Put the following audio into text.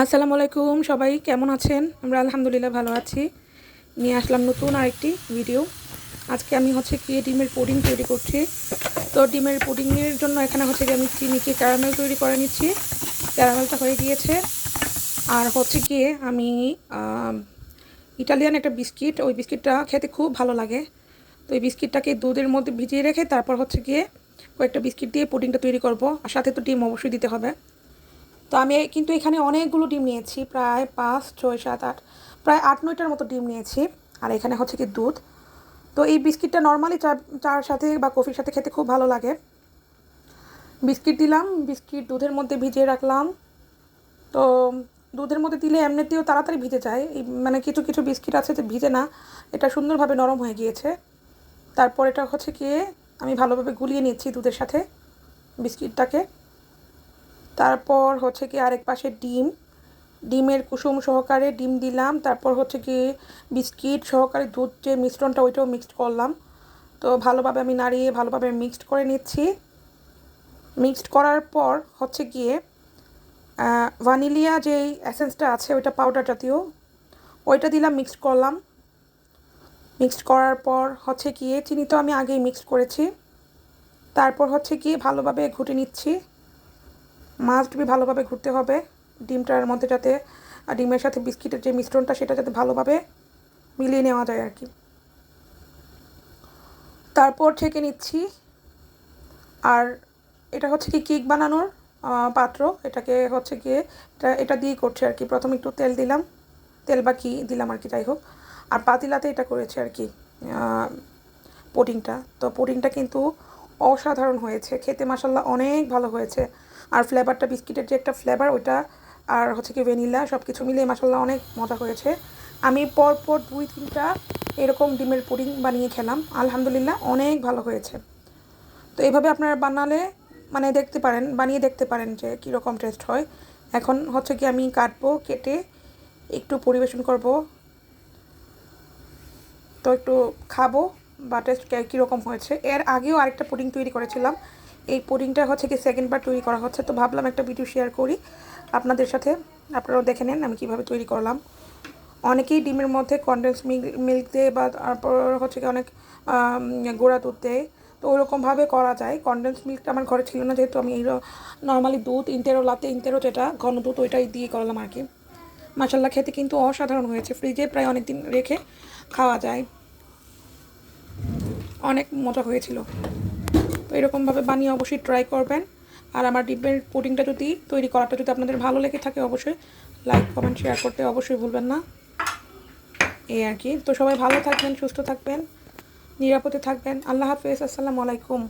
আসসালামু আলাইকুম সবাই কেমন আছেন? আমরা আলহামদুলিল্লাহ ভালো আছি। নিয়ে আসলাম নতুন আরেকটি ভিডিও আজকে আমি হচ্ছে কি ডিমের পুডিং তৈরি করছি। তো ডিমের পুডিংয়ের জন্য এখানে হচ্ছে কি আমি চিনিকে ক্যারামেল তৈরি করে নিচ্ছি। ক্যারামেলটা হয়ে গিয়েছে। আর হচ্ছে গিয়ে আমি ইটালিয়ান একটা বিস্কিট, ওই বিস্কিটটা খেতে খুব ভালো লাগে। তো এই বিস্কিটটাকে দুধের মধ্যে ভিজিয়ে রেখে তারপর হচ্ছে গিয়ে কয়েকটা বিস্কিট দিয়ে পুডিংটা তৈরি করব। আর সাথে তো ডিম অবশ্যই দিতে হবে। তো আমি কিন্তু এখানে অনেকগুলো ডিম নিয়েছি, প্রায় পাঁচ, ছয়, সাত, আট, প্রায় আট, নয়টার মতো ডিম নিয়েছি। আর এখানে হচ্ছে কি দুধ। তো এই বিস্কিটটা নর্মালি চা, চার সাথে বা কফির সাথে খেতে খুব ভালো লাগে। বিস্কিট দিলাম, বিস্কিট দুধের মধ্যে ভিজিয়ে রাখলাম। তো দুধের মধ্যে দিলে এমনিতেও তাড়াতাড়ি ভিজে যায়। মানে কিছু কিছু বিস্কিট আছে যে ভিজে না, এটা সুন্দরভাবে নরম হয়ে গিয়েছে। তারপর এটা হচ্ছে গিয়ে আমি ভালোভাবে গুলিয়ে নিচ্ছি দুধের সাথে বিস্কিটটাকে। তারপর হচ্ছে কি আরেক পাশে ডিম, ডিমের কুসুম সহকারে ডিম দিলাম, তারপর হচ্ছে কি বিস্কিট সহকারে দুধ যে মিশ্রণটা ওইটাও মিক্সড করলাম। তো ভালোভাবে আমি নাড়িয়ে ভালোভাবে মিক্সড করে নিচ্ছি। মিক্সড করার পর হচ্ছে গিয়ে ভানিলিয়া যেই অ্যাসেন্সটা আছে ওইটা পাউডার জাতীয়, ওইটা দিলাম মিক্সড করলাম। মিক্সড করার পর হচ্ছে গিয়ে, চিনি তো আমি আগেই মিক্সড করেছি। তারপর হচ্ছে গিয়ে ভালোভাবে ঘুটে নিচ্ছি। মাস্ট বি ভালোভাবে ঘুরতে হবে। ডিমটার মধ্যে যাতে ডিমের সাথে বিস্কিটের যে মিশ্রণটা, সেটা যাতে ভালোভাবে মিলিয়ে নেওয়া যায় আর কি। তারপর ছেঁকে নিচ্ছি, আর এটা হচ্ছে কি কেক বানানোর পাত্র। এটাকে হচ্ছে গিয়ে, এটা এটা দিয়ে করছে আর কি। প্রথমে একটু তেল দিলাম, তেল বা কি দিলাম আর কি, যাই হোক। আর পাতিলাতে এটা করেছে আর কি পুডিংটা। তো পুডিংটা কিন্তু অসাধারণ হয়েছে, খেতে মাসাল্লাহ অনেক ভালো হয়েছে। আর ফ্লেভারটা বিস্কিটের যে একটা ফ্লেভার ওইটা আর হচ্ছে কি ভ্যানিলা সব কিছু মিলিয়ে মাসাল্লাহ অনেক মজা হয়েছে। আমি পরপর দুই, তিনটা এরকম ডিমের পুডিং বানিয়ে খেলাম। আলহামদুলিল্লাহ অনেক ভালো হয়েছে। তো এইভাবে আপনারা বানালে মানে দেখতে পারেন, বানিয়ে দেখতে পারেন যে কীরকম টেস্ট হয়। এখন হচ্ছে কি আমি কাটবো, কেটে একটু পরিবেশন করব। তো একটু খাব, বা টেস্ট কীরকম হয়েছে। এর আগেও আরেকটা পুডিং তৈরি করেছিলাম। এই পুডিংটা হচ্ছে কি সেকেন্ড বার তৈরি করা হচ্ছে, তো ভাবলাম একটা ভিডিও শেয়ার করি। আপনাদের সাথে আপনারাও দেখে নেন আমি কীভাবে তৈরি করলাম। অনেকেই ডিমের মধ্যে কনডেন্স মিল্ক দেয় বা তারপর হচ্ছে কি অনেক গোড়া দুধ দেয়। তো ওরকমভাবে করা যায়। কনডেন্স মিল্কটা আমার ঘরে ছিল না যেহেতু আমি এই নর্মালি দুধ ইন্টেরো লাতে ইন্টেরো যেটা ঘন দুধ ওইটাই দিয়ে করলাম আর কি। মাসাল্লাহ খেতে কিন্তু অসাধারণ হয়েছে। ফ্রিজে প্রায় অনেক দিন রেখে খাওয়া যায়। অনেক মজা হয়েছিল। এরকমভাবে বানিয়ে অবশ্যই ট্রাই করবেন। আর আমার ডিমের পুডিংটা যদি তৈরি করাটা যদি আপনাদের ভালো লেগে থাকে, অবশ্যই লাইক কমেন্ট শেয়ার করতে অবশ্যই ভুলবেন না। এই আর কি। তো সবাই ভালো থাকবেন, সুস্থ থাকবেন, নিরাপদে থাকবেন। আল্লাহ হাফেজ, আসসালামু আলাইকুম।